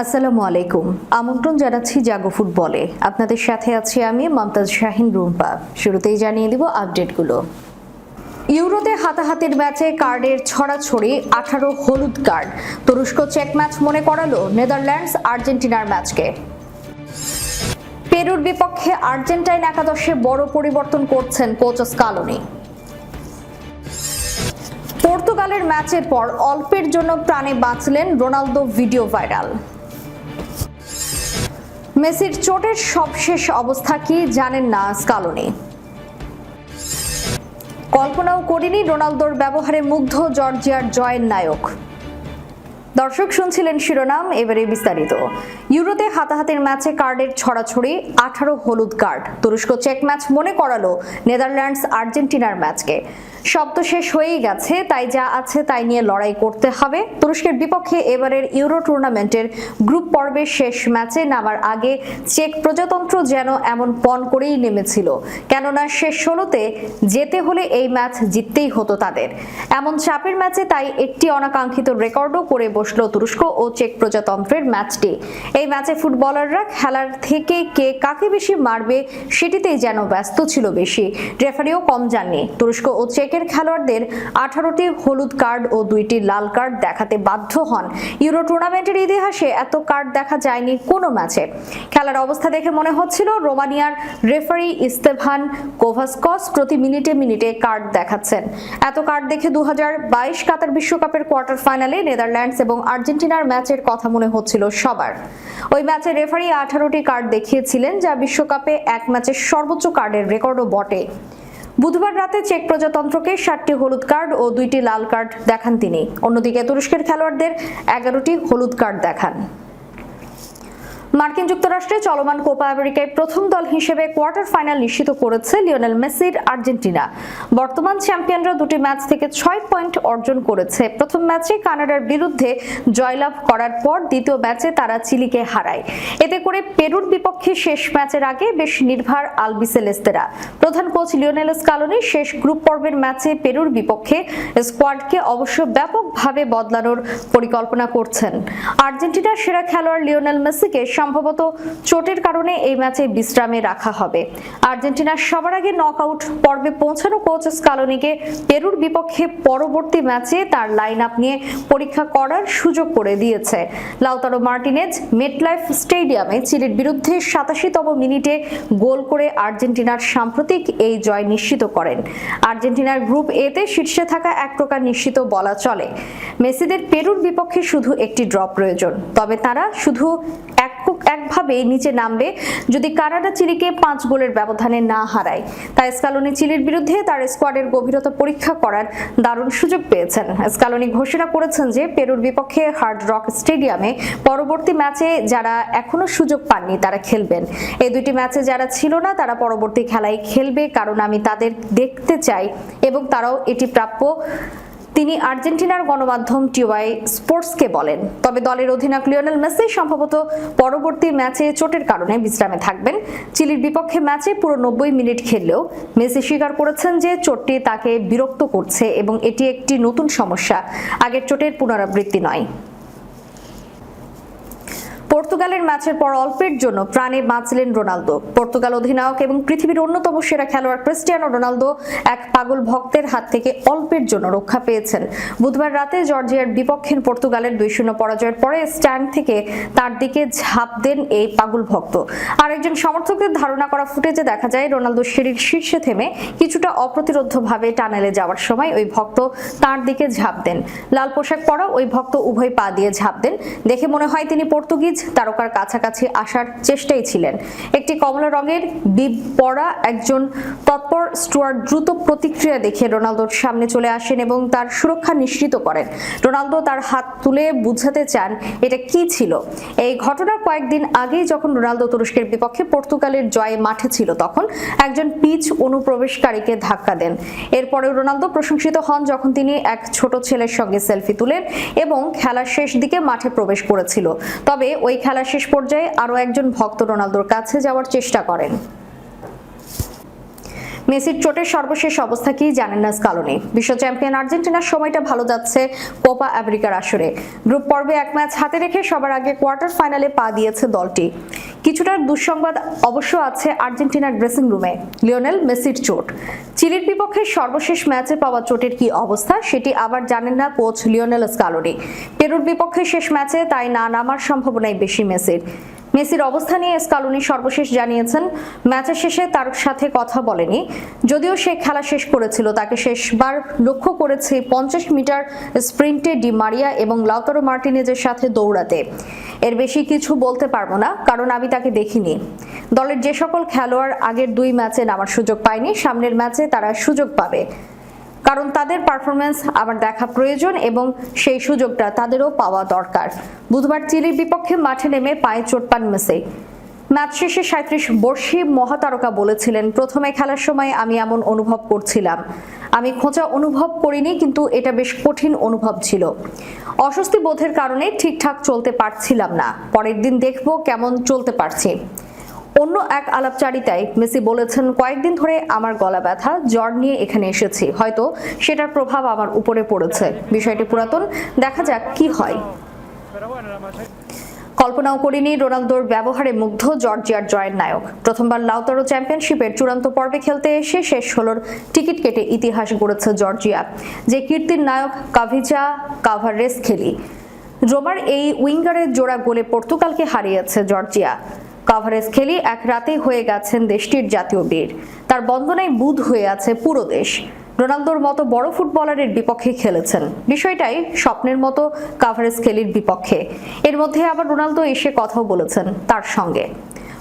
আসসালামু আলাইকুম। আমন্ত্রণ জানাচ্ছি জাগো ফুটবলে। আপনাদের সাথে আছি আমি মমতাজ শাহিন রুম্পা। শুরুতেই জানিয়ে দিব আপডেটগুলো। ইউরোতে হাতাহাতির ম্যাচে কার্ডের ছড়াছড়ি, আঠারো হলুদ কার্ড। তুরস্ক চেক ম্যাচ মনে করালো নেদারল্যান্ডস আর্জেন্টিনার ম্যাচকে। পেরুর বিপক্ষে আর্জেন্টাইন একাদশে বড় পরিবর্তন করছেন কোচ স্কালোনি। পর্তুগালের ম্যাচের পর অল্পের জন্য প্রাণে বাঁচলেন রোনালদো ভিডিও ভাইরাল। মেসির চোটের সবশেষ অবস্থা কি জানেন না স্কালোনি। কল্পনাও করিনি রোনালদোর ব্যবহারে মুগ্ধ জর্জিয়ার জয়ের নায়ক। দর্শক শুনছিলেন শিরোনাম, এবারে বিস্তারিত। ইউরোতে হাতাহাতির ম্যাচে কার্ডের ছড়াছড়ি, আঠারো হলুদ কার্ড। তুরস্ক চেক ম্যাচ মনে করালো নেদারল্যান্ডস আর্জেন্টিনার ম্যাচকে। তো শেষ হয়েই গেছে, তাই যা আছে তাই নিয়ে লড়াই করতে হবে। তুরস্কের বিপক্ষে এবারের ইউরো টুর্নামেন্টের গ্রুপ পর্বের শেষ ম্যাচে নামার আগে চেক প্রজাতন্ত্র যেন এমন পণ করেই নেমেছিল। কেননা শেষ ষোলোতে যেতে হলে এই ম্যাচ জিততেই হতো তাদের। এমন চাপের ম্যাচে তাই একটি অনাকাঙ্ক্ষিত রেকর্ডও করে বসল তুরস্ক ও চেক প্রজাতন্ত্রের ম্যাচটি। এই ম্যাচে ফুটবলাররা খেলার থেকে কে কাকে বেশি মারবে সেটিতেই যেন ব্যস্ত ছিল বেশি। রেফারিও কম যাননি তুরস্ক ও চেকের খেলোয়াড়দের আঠারোটি হলুদ কার্ড ও দুইটি লাল কার্ড দেখাতে বাধ্য হন। ইউরো টুর্নামেন্টের ইতিহাসে এত কার্ড দেখা যায়নি কোনো ম্যাচে। খেলার অবস্থা দেখে মনে হচ্ছিল রোমানিয়ার রেফারি ইস্তেভান কোভাসকস প্রতি মিনিটে মিনিটে কার্ড দেখাচ্ছেন। এত কার্ড দেখে দু বাইশ কাতার বিশ্বকাপের কোয়ার্টার ফাইনালে নেদারল্যান্ডস এবং আর্জেন্টিনার ম্যাচের কথা মনে হচ্ছিল সবার। ওই ম্যাচে রেফারি আঠারোটি কার্ড দেখিয়েছিলেন, যা বিশ্বকাপে এক ম্যাচের সর্বোচ্চ কার্ডের রেকর্ডও বটে। বুধবার রাতে চেক প্রজাতন্ত্রকে সাতটি হলুদ কার্ড ও দুইটি লাল কার্ড দেখান তিনি। অন্যদিকে তুরস্কের খেলোয়াড়দের এগারোটি হলুদ কার্ড দেখান। মার্কিন যুক্তরাষ্ট্রে চলমান কোপা আমেরিকায় প্রথম দল হিসেবে কোয়ার্টার ফাইনাল নিশ্চিত করেছে লিওনেল মেসির আর্জেন্টিনা। বর্তমান চ্যাম্পিয়নরা দুটি ম্যাচ থেকে ছয় পয়েন্ট অর্জন করেছে। প্রথম ম্যাচে কানাডার বিরুদ্ধে জয়লাভ করার পর দ্বিতীয় ম্যাচে তারা চিলিকে হারায়। এতে করে পেরুর বিপক্ষে শেষ ম্যাচের আগে বেশ নির্ভার আলবিসেলেস্তেরা প্রধান কোচ লিওনেল স্কালোনি শেষ গ্রুপ পর্বের ম্যাচে পেরুর বিপক্ষে স্কোয়াডকে অবশ্য ব্যাপকভাবে বদলানোর পরিকল্পনা করছেন। আর্জেন্টিনার সেরা খেলোয়াড় লিওনেল মেসিকে সম্ভবত চোটের কারণে এই ম্যাচে বিশ্রামে রাখা হবে। আর্জেন্টিনার সবার আগে নকআউট পর্বে পৌঁছানো কোচ স্কালোনিকে পেরুর বিপক্ষে পরবর্তী ম্যাচে তার লাইন আপ নিয়ে পরীক্ষা করার সুযোগ করে দিয়েছে। লাউতারো মার্টিনেজ মেটলাইফ স্টেডিয়ামে চিলির বিরুদ্ধে সাতাশিতম মিনিটে গোল করে আর্জেন্টিনার সাম্প্রতিক এই জয় নিশ্চিত করেন। আর্জেন্টিনার গ্রুপ এতে শীর্ষে থাকা এক প্রকার নিশ্চিত বলা চলে। মেসিদের পেরুর বিপক্ষে শুধু একটি ড্র প্রয়োজন, তবে তারা শুধু এক একভাবে নিচে নামবে যদি কানাডা চিলিকে পাঁচ গোলের ব্যবধানে না হারায়। তাই স্কালোনি চিলির বিরুদ্ধে তার স্কোয়াডের গভীরতা পরীক্ষা করার দারুণ সুযোগ পেয়েছেন। স্কালোনি ঘোষণা করেছেন যে, পেরুর বিপক্ষে হার্ড রক স্টেডিয়ামে পরবর্তী ম্যাচে যারা এখনও সুযোগ পাননি, তারা খেলবেন। এই দুটি ম্যাচে যারা ছিল না, তারা পরবর্তী খেলায় খেলবে, কারণ আমি তাদের দেখতে চাই এবং তারাও এটি প্রাপ্য তিনি আর্জেন্টিনার গণমাধ্যম টিওয়াই স্পোর্টসকে বলেন। তবে দলের অধিনায়ক লিওনেল মেসি সম্ভবত পরবর্তী ম্যাচে চোটের কারণে বিশ্রামে থাকবেন। চিলির বিপক্ষে ম্যাচে পুরো নব্বই মিনিট খেললেও মেসি স্বীকার করেছেন যে চোটটি তাকে বিরক্ত করছে এবং এটি একটি নতুন সমস্যা। আগের চোটের পুনরাবৃত্তি নয়। পর্তুগালের ম্যাচের পর অল্পের জন্য প্রাণে বাঁচলেন রোনালদো। পর্তুগাল অধিনায়ক এবং পৃথিবীর অন্যতম সেরা খেলোয়াড় ক্রিস্টিয়ানো রোনালদো এক পাগল ভক্তের হাত থেকে অল্পের জন্য রক্ষা পেয়েছেন। বুধবার রাতে জর্জিয়ার বিপক্ষে পর্তুগালের দুই শূন্য পরাজয়ের পরে স্ট্যান্ড থেকে তার দিকে ঝাঁপ দেন এই পাগল ভক্ত। আরেকজন সমর্থকদের ধারণা করা ফুটেজে দেখা যায় রোনালদো সিঁড়ির শীর্ষে থেমে কিছুটা অপ্রতিরোধ্যভাবে টানেলে যাওয়ার সময় ওই ভক্ত তার দিকে ঝাঁপ দেন। লাল পোশাক পরা ওই ভক্ত উভয় পা দিয়ে ঝাঁপ দেন। দেখে মনে হয় তিনি পর্তুগিজ তারকার কাছাকাছি আসার চেষ্টাই ছিলেন। একটি কমলা রঙের বিব পরা একজন তৎপর স্টুয়ার্ট দ্রুত প্রতিক্রিয়া দেখে রোনালদোর সামনে চলে আসেন এবং তার সুরক্ষা নিশ্চিত করেন। রোনালদো তার হাত তুলে বুঝাতে চান, এটা কি ছিল? এই ঘটনার কয়েকদিন আগেই যখন রোনালদো তুরস্কের বিপক্ষে পর্তুগালের জয়ে মাঠে ছিল, তখন একজন পিচ অনুপ্রবেশকারীকে ধাক্কা দেন। এরপরে রোনালদো প্রশংসিত হন যখন তিনি এক ছোট ছেলের সঙ্গে সেলফি তুলেন এবং খেলার শেষ দিকে মাঠে প্রবেশ করেছিল। তবে ওই খেলার শেষ পর্যায়ে আরও একজন ভক্ত রোনালদোর কাছে যাওয়ার চেষ্টা করেন। মেসির চোটের সর্বশেষ অবস্থা কি জানেন না স্কালোনি? বিশ্ব চ্যাম্পিয়ন আর্জেন্টিনার সময়টা ভালো যাচ্ছে কোপা আমেরিকার আসরে। গ্রুপ পর্বে এক ম্যাচ হাতে রেখে সবার আগে কোয়ার্টার ফাইনালে পা দিয়েছে দলটি। কিছুটা দুঃসংবাদ অবশ্য আছে আর্জেন্টিনার ড্রেসিং রুমে, লিওনেল মেসির চোট। চিলির বিপক্ষে সর্বশেষ ম্যাচে পাওয়া চোটের কি অবস্থা সেটি আবার জানেন না কোচ লিওনেল স্কালোনি। পেরুর বিপক্ষে শেষ ম্যাচে তাই না নামার সম্ভাবনাই বেশি মেসির। মেসির অবস্থা নিয়ে স্কালুনি সর্বশেষ জানিয়েছেন, ম্যাচের শেষে তার সাথে কথা বলেনি। যদিও সে খেলা শেষ করেছিল, তাকে শেষবার লক্ষ্য করেছে পঞ্চাশ মিটার স্প্রিন্টে ডি মারিয়া এবং লাউতারো মার্টিনেজের সাথে দৌড়াতে। এর বেশি কিছু বলতে পারব না, কারণ আমি তাকে দেখিনি। দলের যে সকল খেলোয়াড় আগের দুই ম্যাচে নামার সুযোগ পায়নি, সামনের ম্যাচে তারা সুযোগ পাবে। কারণ তাদের পারফরমেন্স আবার দেখা প্রয়োজন এবং সেই সুযোগটা তাদেরও পাওয়া দরকার। বুধবার চিলির বিপক্ষে মাঠে নেমে পায়ে চোট পান মেসি। ম্যাচ শেষে সাঁত্রিশ বর্ষী মহাতারকা বলেছিলেন, প্রথমে খেলার সময় আমি এমন অনুভব করছিলাম। আমি খোঁচা অনুভব করিনি, কিন্তু এটা বেশ কঠিন অনুভব ছিল। অস্বস্তি বোধের কারণে ঠিকঠাক চলতে পারছিলাম না। পরের দিন দেখব কেমন চলতে পারছি। অন্য এক আলাপচারিতায় মেসি বলেছেন, কয়েকদিন ধরে আমার গলা ব্যথা, জ্বর নিয়ে এখানে এসেছি। হয়তো সেটার প্রভাব আমার উপরে পড়েছে। বিষয়টি পুরাতন। দেখা যাক কি হয়. কল্পনাও করিনি রোনালদোর ব্যবহারে মুগ্ধ জর্জিয়ার জয়ের নায়ক। প্রথমবার লাউতারো চ্যাম্পিয়নশিপের চূড়ান্ত পর্বে খেলতে এসে শেষ ষোলোর টিকিট কেটে ইতিহাস গড়েছে জর্জিয়া, যে কীর্তির নায়ক কাভিজা কাভারেস খেলি। রোমার এই উইঙ্গারের জোড়া গোলে পর্তুগালকে হারিয়েছে জর্জিয়া। কাভারেস খেলি এক রাতেই হয়ে গেছেন দেশটির জাতীয় বীর। তার বন্দনায় বুধ হয়ে আছে পুরো দেশ। রোনালদোর মতো বড় ফুটবলারের বিপক্ষে খেলেছেন। বিষয়টাই স্বপ্নের মতো কাভারেজ খেলির বিপক্ষে। এর মধ্যে আবার রোনালদো এসে কথাও বলেছেন তার সঙ্গে।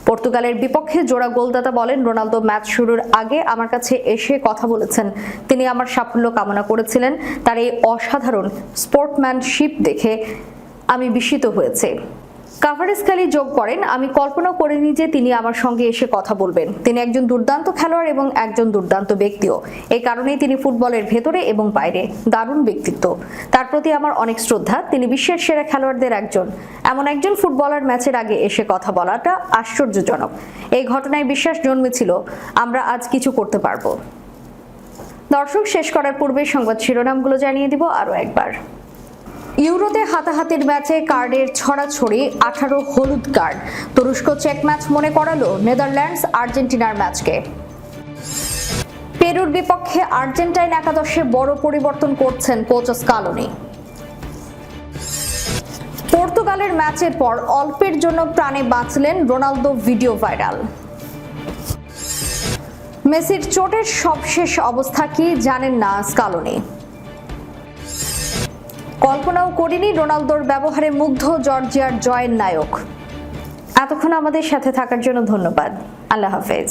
পর্তুগালের বিপক্ষে জোড়া গোলদাতা বলেন, রোনালদো ম্যাচ শুরুর আগে আমার কাছে এসে কথা বলেছেন। তিনি আমার সাফল্য কামনা করেছিলেন। তার এই অসাধারণ স্পোর্টম্যানশিপ দেখে আমি বিস্মিত হয়েছে। কাভারেজ খালি যোগ করেন। আমি কল্পনা করিনি যে তিনি আমার সঙ্গে এসে কথা বলবেন। তিনি একজন দুর্দান্ত খেলোয়াড় এবং একজন দুর্দান্ত ব্যক্তিও। এই কারণেই তিনি ফুটবলের ভেতরে এবং বাইরে দারুণ ব্যক্তিত্ব। তার প্রতি আমার অনেক শ্রদ্ধা। তিনি বিশ্বের সেরা খেলোয়াড়দের একজন। এমন একজন ফুটবলার ম্যাচের আগে এসে কথা বলাটা আশ্চর্যজনক। এই ঘটনায় বিশ্বাস জন্মেছিল, আমরা আজ কিছু করতে পারব। দর্শক, শেষ করার পূর্বে সংবাদ শিরোনামগুলো জানিয়ে দিব আরও একবার। ইউরোতে হাতাহাতির ম্যাচে কার্ডের ছড়াছড়ি, আঠারো হলুদ কার্ড। তুরস্ক চেক ম্যাচ মনে করালো নেদারল্যান্ডস আর্জেন্টিনার ম্যাচকে। পেরুর বিপক্ষে আর্জেন্টাইন একাদশে বড় পরিবর্তন করছেন কোচ স্কালোনি। পর্তুগালের ম্যাচের পর অল্পের জন্য প্রাণে বাঁচলেন রোনালদো ভিডিও ভাইরাল। মেসির চোটের সবশেষ অবস্থা কি জানেন না স্কালোনি। কল্পনাও করিনি রোনালদোর ব্যবহারে মুগ্ধ জর্জিয়ার জয়ের নায়ক। এতক্ষণ আমাদের সাথে থাকার জন্য ধন্যবাদ। আল্লাহ হাফেজ।